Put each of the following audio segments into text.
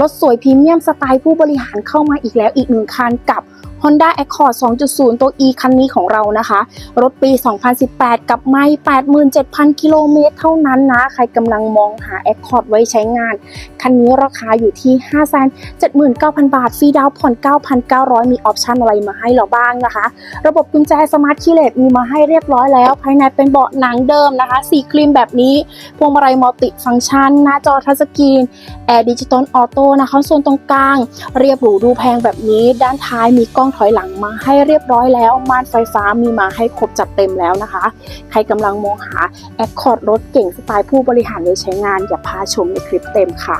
รถสวยพรีเมียมสไตล์ผู้บริหารเข้ามาอีกแล้วอีกหนึ่งคันกับ Honda Accord 2.0 ตัว E คันนี้ของเรานะคะ รถปี 2018 กับไม่ 87,000 กิโลเมตรเท่านั้นนะ ใครกำลังมองหา Accord ไว้ใช้งาน คันนี้ราคาอยู่ที่ 579,000 บาท ฟรีดาวน์ผ่อน 9,900 มีออปชันอะไรมาให้เราบ้างนะคะ ระบบกุญแจสมาร์ทคีย์เลสมีมาให้เรียบร้อยแล้ว ภายในเป็นเบาะหนังเดิมนะคะสีครีมแบบนี้ พวงมาลัยมัลติฟังก์ชัน หน้าจอทัชสกรีนแอร์ดิจิตอลออโต้นะคะส่วนตรงกลาง เรียบหรูดูแพงแบบนี้ ด้านท้ายมีกล้องถอยหลังมาให้เรียบร้อยแล้ว ม่านไฟฟ้ามีมาให้ครบจัดเต็มแล้วนะคะ ใครกำลังมองหาแอคคอร์ดรถเก่งสไตล์ผู้บริหารในใช้งาน อย่าพาชมในคลิปเต็มค่ะ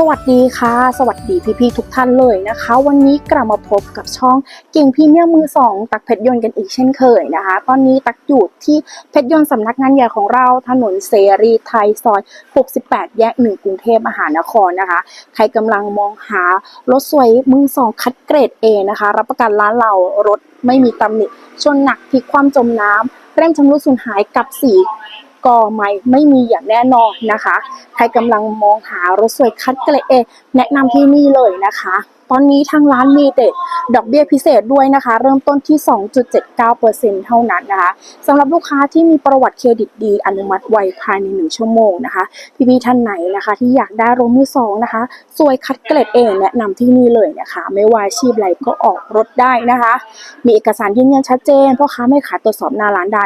สวัสดีค่ะ สวัสดีพี่ๆทุกท่านเลยนะคะ วันนี้กลับมาพบกับช่องเก่งพรีเมียมือสองตักเพชรยนต์กันอีกเช่นเคยนะคะ ตอนนี้ตักอยู่ที่เพชรยนต์สำนักงานใหญ่ของเราถนนเสรีไทยซอย 68 แยกหนึ่งกรุงเทพมหานครนะคะ ใครกำลังมองหารถสวยมือสองคัดเกรด A นะคะ รับประกันร้านเรารถไม่มีตำหนิชนหนักพลิกความจมน้ำเร่งชำรุดสูญหายกับสี กอไม่ไม่มีอย่างแน่นอนนะคะ ใครกำลังมองหารถสวยคัดเกรดเอแนะนำที่นี่เลยนะคะ ตอนนี้ทางร้านมีเด็ดดอกเบี้ยพิเศษด้วยนะคะ เริ่มต้นที่ 2.79%เท่านั้นนะคะสำหรับลูกค้าที่มีประวัติเครดิตดี อนุมัติไวภายใน 1 ชั่วโมงนะคะพี่ๆท่านไหนนะคะ ที่อยากได้รถมือสองนะคะสวยคัดเกรดเอแนะนำที่นี่เลยนะคะ ไม่ว่าอาชีพอะไรก็ออกรถได้นะคะ มีเอกสารยืนยันชัดเจนพ่อค้าไม่ขายตรวจสอบหน้าร้านได้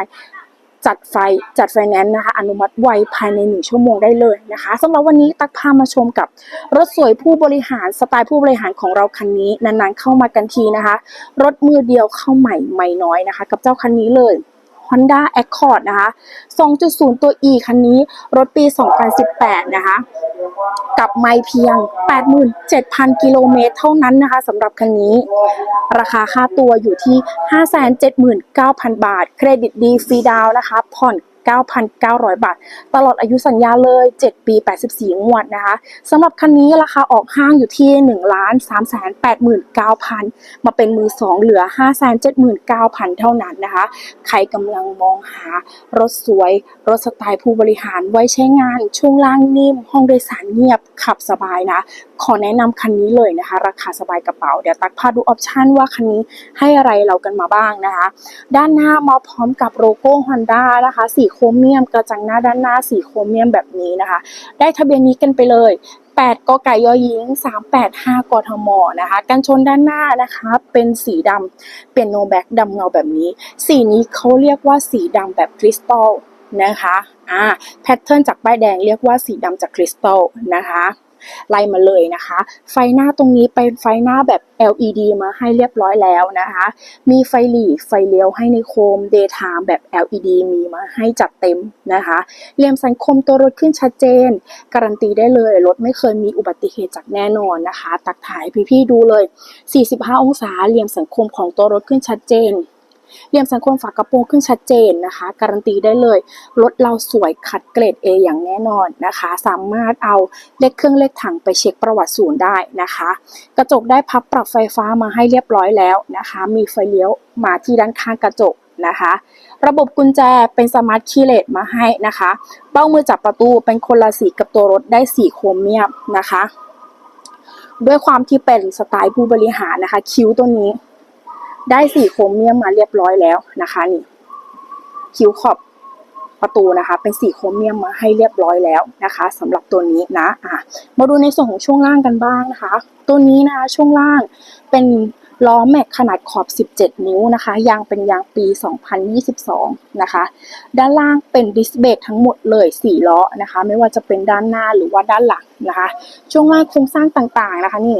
จัดไฟจัดไฟแนนซ์นะคะ อนุมัติไวภายในหนึ่งชั่วโมงได้เลยนะคะสำหรับวันนี้ตักพามาชมกับรถสวยผู้บริหารสไตล์ผู้บริหารของเราคันนี้นานๆเข้ามากันทีนะคะ รถมือเดียวเข้าใหม่ใหม่น้อยนะคะ กับเจ้าคันนี้เลย Honda Accord นะคะ 2.0 ตัว E คันนี้รถปี 2018 นะคะ กับไม่เพียง 87,000 กิโลเมตรเท่านั้นนะคะสำหรับคันนี้ ราคาค่าตัวอยู่ที่ 579,000 บาท เครดิตดีฟรีดาวน์นะคะ ผ่อน 9,900 บาท ตลอดอายุสัญญาเลย 7 ปี 84 งวดนะคะสำหรับคันนี้ราคาออกห้างอยู่ที่ 1 3 8 9 0 0 0 มาเป็นมือ 2 เหลือ 579,000 เท่านั้นนะคะ ใครกำลังมองหารถสวย รถสไตล์ผู้บริหารไว้ใช้งาน ช่วงล่างนิ่ม ห้องโดยสารเงียบ ขับสบายนะ ขอแนะนำคันนี้เลยนะคะ ราคาสบายกระเป๋า เดี๋ยวตักพาดูออปชันว่าคันนี้ให้อะไรเรากันมาบ้างนะคะ ด้านหน้ามาพร้อมกับโลโก้ Honda นะคะสีโครเมียมกระจังหน้าด้านหน้าสีโครเมียมแบบนี้นะคะ ได้ทะเบียนนี้กันไปเลย 8กไก่ยอหญิง 385กทมนะคะกันชนด้านหน้านะคะ เป็นสีดำเป็นโนแบ็กดำเงาแบบนี้ สีนี้เขาเรียกว่าสีดำแบบคริสตัลนะคะอ่าแพทเทิร์นจากป้ายแดงเรียกว่าสีดำจากคริสตัลนะคะ ไล่มาเลยนะคะ ไฟหน้าตรงนี้เป็นไฟหน้าแบบ LED มาให้เรียบร้อยแล้วนะคะ มีไฟหลีไฟเลี้ยวให้ในโคม Daytime แบบ LED มีมาให้จัดเต็มนะคะเหลี่ยมสังคมตัวรถขึ้นชัดเจน การันตีได้เลย รถไม่เคยมีอุบัติเหตุจากแน่นอนนะคะ ตักถ่ายพี่ๆดูเลย 45 องศาเหลี่ยมสังคมของตัวรถขึ้นชัดเจน เหลี่ยมสังคมฝากระโปรงขึ้นชัดเจนนะคะ การันตีได้เลยรถเราสวยคัดเกรด A อย่างแน่นอนนะคะ สามารถเอาเลขเครื่องเลขถังไปเช็คประวัติศูนย์ได้นะคะ กระจกได้พับปรับไฟฟ้ามาให้เรียบร้อยแล้วนะคะ มีไฟเลี้ยวมาที่ด้านข้างกระจกนะคะ ระบบกุญแจเป็นสมาร์ทคีย์เลสมาให้นะคะ เป้ามือจับประตูเป็นคนละสีกับตัวรถได้สีโครเมียมนะคะ ด้วยความที่เป็นสไตล์ผู้บริหารนะคะ คิ้วตัวนี้ ได้สีโครเมียมมาเรียบร้อยแล้วนะคะนี่คิ้วขอบประตูนะคะ เป็นสีโครเมียมมาให้เรียบร้อยแล้วนะคะสำหรับตัวนี้นะอะมาดูในส่วนของช่วงล่างกันบ้างนะคะ ตัวนี้นะคะช่วงล่างเป็นล้อแม็กขนาดขอบ 17 นิ้วนะคะ ยางเป็นยางปี 2022 นะคะ ด้านล่างเป็นดิสเบรกทั้งหมดเลย 4 ล้อนะคะ ไม่ว่าจะเป็นด้านหน้าหรือว่าด้านหลังนะคะ ช่วงล่างโครงสร้างต่างๆนะคะนี่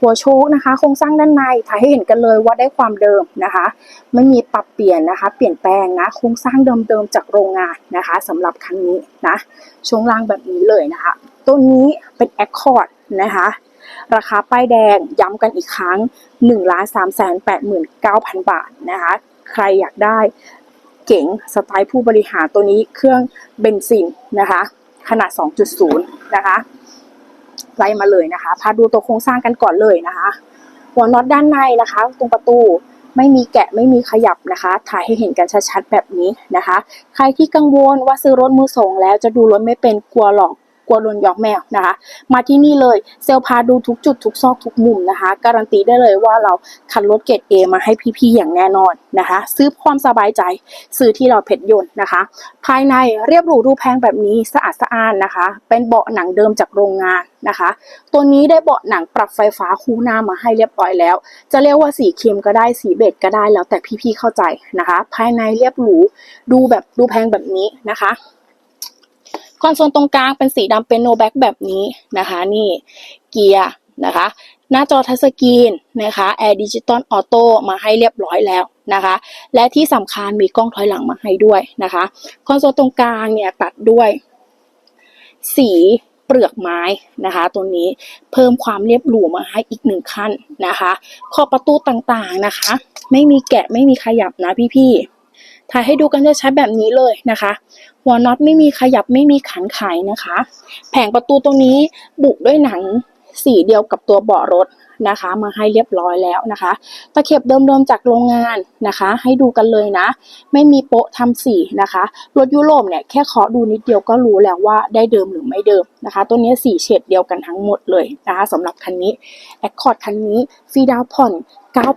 หัวโชคนะคะ โครงสร้างด้านในถ่ายให้เห็นกันเลยว่าได้ความเดิมนะคะ ไม่มีปรับเปลี่ยนนะคะ เปลี่ยนแปลงนะโครงสร้างเดิมๆจากโรงงานนะคะสำหรับคันนี้นะช่วงล่างแบบนี้เลยนะคะตัวนี้เป็น Accord นะคะราคาป้ายแดงย้ำกันอีกครั้ง1ล้าน3 8 9 0 0 0 บาทนะคะ ใครอยากได้เก๋งสไตล์ผู้บริหารตัวนี้เครื่องเบนซินนะคะ ขนาด 2.0 นะคะ ไล่มาเลยนะคะพาดูตัวโครงสร้างกันก่อนเลยนะคะ หัวน็อตด้านในนะคะ ตรงประตูไม่มีแกะไม่มีขยับนะคะ ถ่ายให้เห็นกันชัดๆแบบนี้นะคะ ใครที่กังวลว่าซื้อรถมือสองแล้วจะดูรถไม่เป็นกลัวหลอก กลัวโดนยอกแมวนะคะ มาที่นี่เลยเซลพาดูทุกจุดทุกซอกทุกมุมนะคะ การันตีได้เลยว่าเราคัดรถเกรด A มาให้พี่ๆอย่างแน่นอนนะคะ ซื้อความสบายใจซื้อที่เราเพชรยนต์นะคะ ภายในเรียบหรูดูแพงแบบนี้สะอาดสะอ้านนะคะ เป็นเบาะหนังเดิมจากโรงงานนะคะ ตัวนี้ได้เบาะหนังปรับไฟฟ้าคู่หน้ามาให้เรียบร้อยแล้ว จะเรียกว่าสีเค็มก็ได้สีเบจก็ได้แล้วแต่พี่ๆเข้าใจนะคะ ภายในเรียบหรูดูแบบดูแพงแบบนี้นะคะ คอนโซลตรงกลางเป็นสีดำเป็นโนแบ็กแบบนี้นะคะนี่เกียร์นะคะ หน้าจอทัชสกรีนนะคะแอร์ดิจิตอลออโต้มาให้เรียบร้อยแล้วนะคะ และที่สำคัญมีกล้องถอยหลังมาให้ด้วยนะคะ คอนโซลตรงกลางเนี่ยตัดด้วย สีเปลือกไม้นะคะ ตัวนี้เพิ่มความเรียบหรูมาให้อีกหนึ่งขั้นนะคะ ขอบประตูต่างๆนะคะ ไม่มีแกะไม่มีขยับนะพี่ๆ ถ่ายให้ดูกันชัดๆแบบนี้เลยนะคะ หัวน็อตไม่มีขยับไม่มีขันไขนะคะ แผงประตูตรงนี้บุกด้วยหนังสีเดียวกับตัวเบาะรถนะคะ มาให้เรียบร้อยแล้วนะคะ ตะเข็บเดิมๆจากโรงงานนะคะ ให้ดูกันเลยนะ ไม่มีโปะทำสีนะคะ รถยุโรปเนี่ยแค่เคาะดูนิดเดียวก็รู้แล้วว่าได้เดิมหรือไม่เดิมนะคะ ตัวนี้สีเฉดเดียวกันทั้งหมดเลยนะคะสำหรับคันนี้ Accord คันนี้ฟรีดาวน์ผ่อน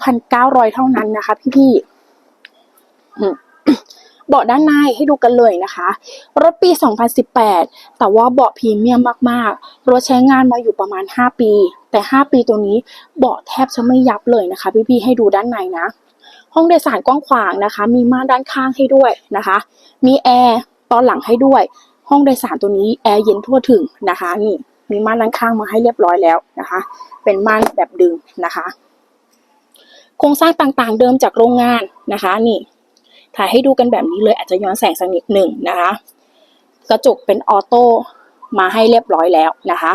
9,900 เท่านั้นนะคะพี่ๆ เบาะด้านในให้ดูกันเลยนะคะ รถปี 2018 แต่ว่าเบาะพรีเมียมมากๆ รถใช้งานมาอยู่ประมาณ 5 ปี แต่ 5 ปีตัวนี้เบาะแทบจะไม่ยับเลยนะคะ พี่ๆให้ดูด้านในนะ ห้องโดยสารกว้างขวางนะคะ มีม่านด้านข้างให้ด้วยนะคะ มีแอร์ตอนหลังให้ด้วย ห้องโดยสารตัวนี้แอร์เย็นทั่วถึงนะคะนี่มีม่านด้านข้างมาให้เรียบร้อยแล้วนะคะ เป็นม่านแบบดึงนะคะ โครงสร้างต่างๆเดิมจากโรงงานนะคะนี่ ถ่ายให้ดูกันแบบนี้เลยอาจจะย้อนแสงสักนิดหนึ่งนะคะ กระจกเป็นออโต้มาให้เรียบร้อยแล้วนะคะ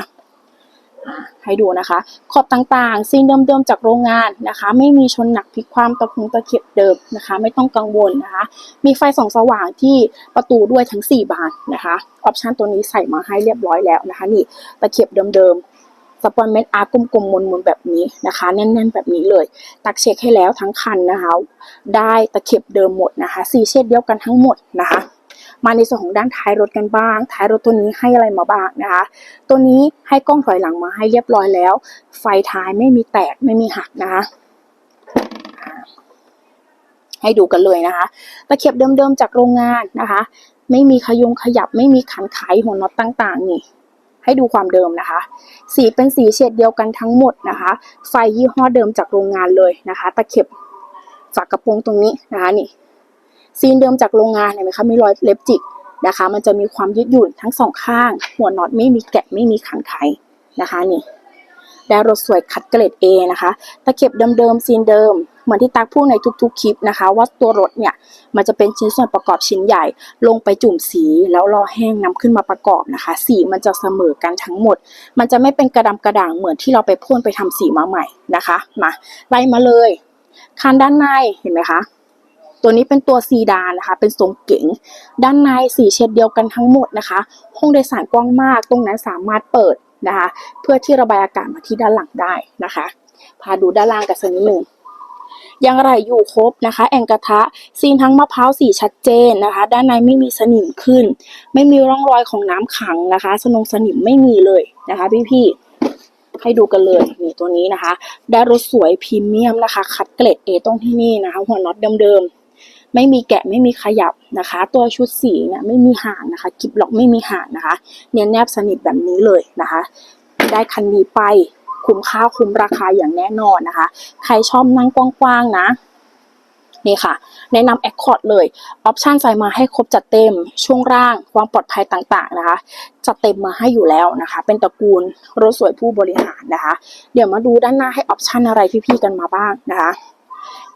ให้ดูนะคะ ขอบต่างๆซีนเดิมๆจากโรงงานนะคะ ไม่มีชนหนักพลิกความตะคุงตะเข็บเดิมนะคะ ไม่ต้องกังวลนะคะ มีไฟส่องสว่างที่ประตูด้วยทั้ง 4 บานนะคะ ออปชันตัวนี้ใส่มาให้เรียบร้อยแล้วนะคะ นี่ตะเข็บเดิมๆ สปอนเมนต์อาร์กลมๆมนๆแบบนี้นะคะ แน่นๆแบบนี้เลย ตักเช็คให้แล้วทั้งคันนะคะ ได้ตะเข็บเดิมหมดนะคะสีเฉดเดียวกันทั้งหมดนะคะมาในส่วนของด้านท้ายรถกันบ้าง ท้ายรถตัวนี้ให้อะไรมาบ้างนะคะ ตัวนี้ให้กล้องถอยหลังมาให้เรียบร้อยแล้ว ไฟท้ายไม่มีแตกไม่มีหักนะคะ ให้ดูกันเลยนะคะ ตะเข็บเดิมๆจากโรงงานนะคะ ไม่มีขยุงขยับไม่มีขันไขหัวน็อตต่าง ๆ นี่ ให้ดูความเดิมนะคะ สีเป็นสีเฉดเดียวกันทั้งหมดนะคะ ไฟยี่ห้อเดิมจากโรงงานเลยนะคะ ตะเข็บฝากระโปรงตรงนี้นะคะนี่ซีนเดิมจากโรงงานเห็นไหมคะมีรอยเล็บจิกนะคะ มันจะมีความยืดหยุ่นทั้งสองข้าง หัวน็อตไม่มีแกะไม่มีขันไขนะคะนี่ได้รถสวยคัดเกรด A นะคะ ตะเข็บเดิมๆซีนเดิม เหมือนที่ตักพูดในทุกๆคลิปนะคะ ว่าตัวรถเนี่ยมันจะเป็นชิ้นส่วนประกอบชิ้นใหญ่ ลงไปจุ่มสีแล้วรอแห้งนำขึ้นมาประกอบนะคะ สีมันจะเสมอกันทั้งหมด มันจะไม่เป็นกระดำกระด่างเหมือนที่เราไปพ่นไปทำสีมาใหม่นะคะมาไล่มาเลยคันด้านในเห็นไหมคะตัวนี้เป็นตัวซีดานนะคะ เป็นทรงเก๋ง ด้านในสีเฉดเดียวกันทั้งหมดนะคะ ห้องโดยสารกว้างมาก ตรงนั้นสามารถเปิดนะคะ เพื่อที่ระบายอากาศมาที่ด้านหลังได้นะคะ พาดูด้านล่างกันสักนิดหนึ่ง ยังไรอยู่ครบนะคะ แองกระทะซีนทั้งมะพร้าวสีชัดเจนนะคะ ด้านในไม่มีสนิมขึ้น ไม่มีร่องรอยของน้ำขังนะคะ สนงสนิมไม่มีเลยนะคะพี่ๆให้ดูกันเลยนี่ตัวนี้นะคะ ได้รถสวยพรีเมียมนะคะ คัดเกรด A ตรงที่นี่นะคะ หัวน็อตเดิมๆ ไม่มีแกะไม่มีขยับนะคะ ตัวชุดสีเนี่ยไม่มีห่างนะคะกิบล็อกไม่มีห่างนะคะ เนียนแนบสนิทแบบนี้เลยนะคะ ได้คันนี้ไป คุ้มค่าคุ้มราคาอย่างแน่นอนนะคะ ใครชอบนั่งกว้างๆนะนี่ค่ะ แนะนำ Accord เลยออปชันใส่มาให้ครบจัดเต็ม ช่วงร่าง ความปลอดภัยต่างๆนะคะ จัดเต็มมาให้อยู่แล้วนะคะ เป็นตระกูลรถสวยผู้บริหารนะคะ เดี๋ยวมาดูด้านหน้าให้ออปชันอะไรพี่ๆกันมาบ้างนะคะ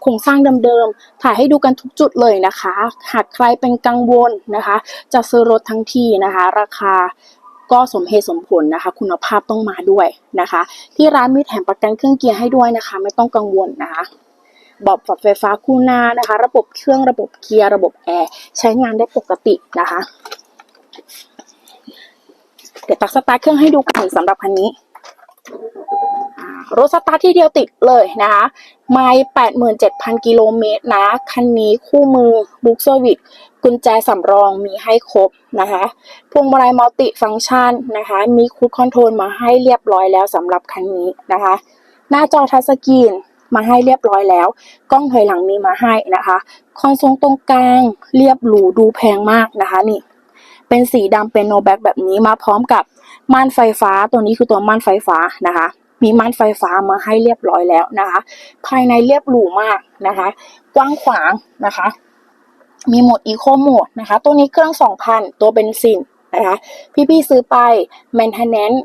โครงสร้างเดิมๆ ถ่ายให้ดูกันทุกจุดเลยนะคะ หากใครเป็นกังวลนะคะ จะซื้อรถทั้งทีนะคะ ราคา ก็สมเหตุสมผลนะคะ คุณภาพต้องมาด้วยนะคะ ที่ร้านมีแถมประกันเครื่องเกียร์ให้ด้วยนะคะ ไม่ต้องกังวลนะคะบอกปรับไฟฟ้าคู่หน้านะคะ ระบบเครื่องระบบเกียร์ระบบแอร์ใช้งานได้ปกตินะคะ เดี๋ยวตักสตาร์ทเครื่องให้ดูกันสำหรับคันนี้รถสตาร์ทที่เดียวติดเลยนะคะไม่87,000กิโลเมตรนะ คันนี้คู่มือบุ๊กเซอร์วิส กุญแจสำรองมีให้ครบนะคะพวงมาลัยมัลติฟังก์ชันนะคะ มีคูดคอนโทรลมาให้เรียบร้อยแล้วสำหรับคันนี้นะคะ หน้าจอทัชสกรีนมาให้เรียบร้อยแล้ว กล้องถอยหลังมีมาให้นะคะ คอนโซลตรงกลางเรียบหรูดูแพงมากนะคะนี่ เป็นสีดำเป็นโนแบ็กแบบนี้มาพร้อมกับม่านไฟฟ้าตัวนี้คือตัวม่านไฟฟ้านะคะ มีม่านไฟฟ้ามาให้เรียบร้อยแล้วนะคะ ภายในเรียบหรูมากนะคะ กว้างขวางนะคะ มีโหมดอีโคโหมดนะคะ ตัวนี้เครื่อง 2,000 ตัวเบนซินนะคะ พี่ๆซื้อไป maintenance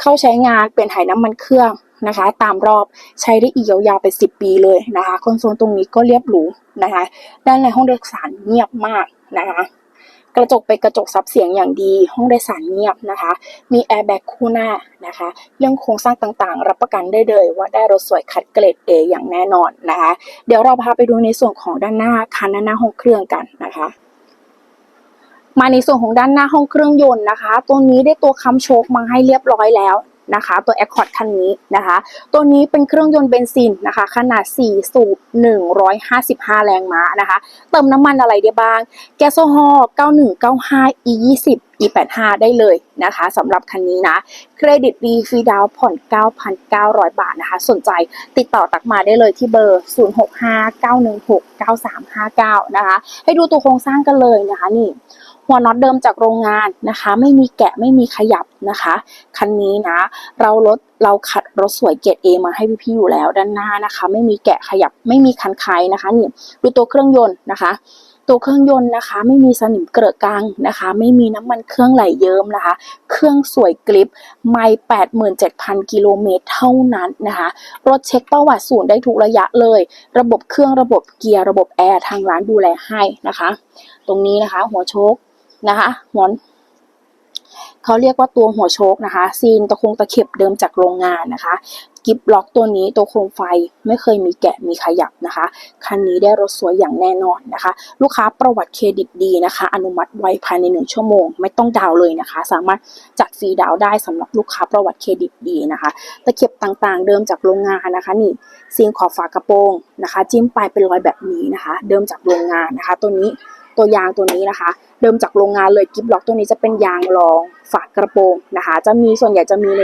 เข้าใช้งานเป็นถ่ายน้ำมันเครื่องนะคะ ตามรอบใช้ได้อีกยาวๆไป 10 ปีเลยนะคะ คอนโซลตรงนี้ก็เรียบหรูนะคะ ด้านในห้องโดยสารเงียบมากนะคะ กระจกเป็นกระจกซับเสียงอย่างดี ห้องโดยสารเงียบนะคะ มีแอร์แบ็กคู่หน้านะคะ เรื่องโครงสร้างต่างๆ รับประกันได้เลยว่าได้รถสวยคัดเกรด A อย่างแน่นอนนะคะ เดี๋ยวเราพาไปดูในส่วนของด้านหน้าคันด้านหน้าห้องเครื่องกันนะคะมาในส่วนของด้านหน้าห้องเครื่องยนต์นะคะ ตัวนี้ได้ตัวค้ำโชคมาให้เรียบร้อยแล้ว นะคะ ตัว Accord คันนี้นะคะ ตัวนี้เป็นเครื่องยนต์เบนซินนะคะ ขนาด 4 สูบ 155 แรงม้านะคะ เติมน้ำมันอะไรได้บ้าง แก๊สโซฮอล์9195 e 20 e 85 ได้เลยนะคะสำหรับคันนี้นะ เครดิตดีฟรีดาวน์ผ่อน 9,900 บาทนะคะ สนใจติดต่อตักมาได้เลยที่เบอร์ 0659169359 นะคะ ให้ดูตัวโครงสร้างกันเลยนะคะนี่ หัวน็อตเดิมจากโรงงานนะคะ ไม่มีแกะไม่มีขยับนะคะ คันนี้นะ เราลดเราขัดรถสวยเกรดเอมาให้พี่ๆอยู่แล้วด้านหน้านะคะ ไม่มีแกะขยับไม่มีคันคนะคะนี่ดูตัวเครื่องยนต์นะคะตัวเครื่องยนต์นะคะไม่มีสนิมเกลอะกลางนะคะ ไม่มีน้ำมันเครื่องไหลเยิ้มนะคะ เครื่องสวยกริปไม่87,000กิโลเมตรเท่านั้นนะคะ รถเช็คประวัติศูนย์ได้ทุกระยะเลย ระบบเครื่องระบบเกียร์ระบบแอร์ทางร้านดูแลให้นะคะ ตรงนี้นะคะ หัวโชค นะคะหัวเขาเรียกว่าตัวหัวโชคนะคะ ซีนตะคงตะเข็บเดิมจากโรงงานนะคะ กิฟล็อกตัวนี้ตัวโคมไฟไม่เคยมีแกะมีขยับนะคะ คันนี้ได้รถสวยอย่างแน่นอนนะคะ ลูกค้าประวัติเครดิตดีนะคะ อนุมัติไวภายในหนึ่งชั่วโมง ไม่ต้องดาวเลยนะคะ สามารถจัดฟรีดาวได้สำหรับลูกค้าประวัติเครดิตดีนะคะ ตะเข็บต่างๆ เดิมจากโรงงานนะคะ นี่ซีนขอบฝากระโปรงนะคะ จิ้มปลายเป็นรอยแบบนี้นะคะ เดิมจากโรงงานนะคะ ตัวนี้ ตัวยางตัวนี้นะคะ เดิมจากโรงงานเลยกิฟล็อกตัวนี้จะเป็นยางรองฝากระโปรงนะคะ จะมีส่วนใหญ่จะมีใน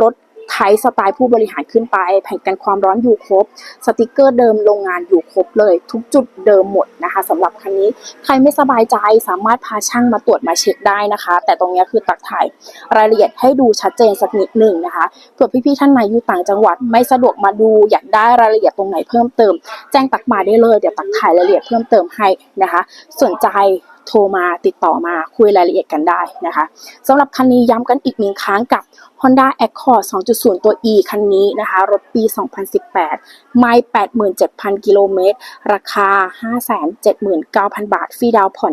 รถ ไทยสไตล์ผู้บริหารขึ้นไป แผ่นกันความร้อนอยู่ครบ สติกเกอร์เดิมโรงงานอยู่ครบเลย ทุกจุดเดิมหมดนะคะสำหรับคันนี้ใครไม่สบายใจสามารถพาช่างมาตรวจมาเช็คได้นะคะ แต่ตรงนี้คือตักถ่ายรายละเอียดให้ดูชัดเจนสักนิดหนึ่งนะคะเผื่อพี่ๆท่านไหนอยู่ต่างจังหวัดไม่สะดวกมาดูอยากได้รายละเอียดตรงไหนเพิ่มเติม แจ้งตักมาได้เลยเดี๋ยวตักถ่ายรายละเอียดเพิ่มเติมให้นะคะ สนใจ โทรมาติดต่อมาคุยรายละเอียดกันได้นะคะสำหรับคันนี้ย้ำกันอีกหนึ่งครั้งกับ Honda Accord 2.0 ตัว E คันนี้นะคะ รถปี 2018 ไม่ 87,000 กิโลเมตร ราคา 579,000 บาท ฟรีดาวผ่อน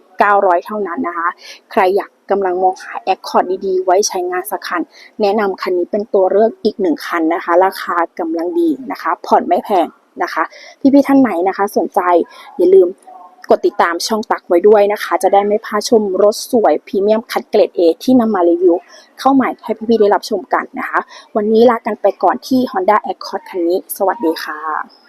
9,900 เท่านั้นนะคะ ใครอยากกำลังมองหา Accord ดีๆ ไว้ใช้งานสักคัน แนะนำคันนี้เป็นตัวเลือกอีกหนึ่งคันนะคะ ราคากำลังดีนะคะ ผ่อนไม่แพงนะคะ พี่ๆท่านไหนนะคะ สนใจอย่าลืม กดติดตามช่องตักไว้ด้วยนะคะ จะได้ไม่พลาดชมรถสวยพรีเมียมคัดเกรด A ที่นำมารีวิว เข้าใหม่ให้พี่ๆได้รับชมกันนะคะ วันนี้ลากันไปก่อนที่ Honda Accord คันนี้ สวัสดีค่ะ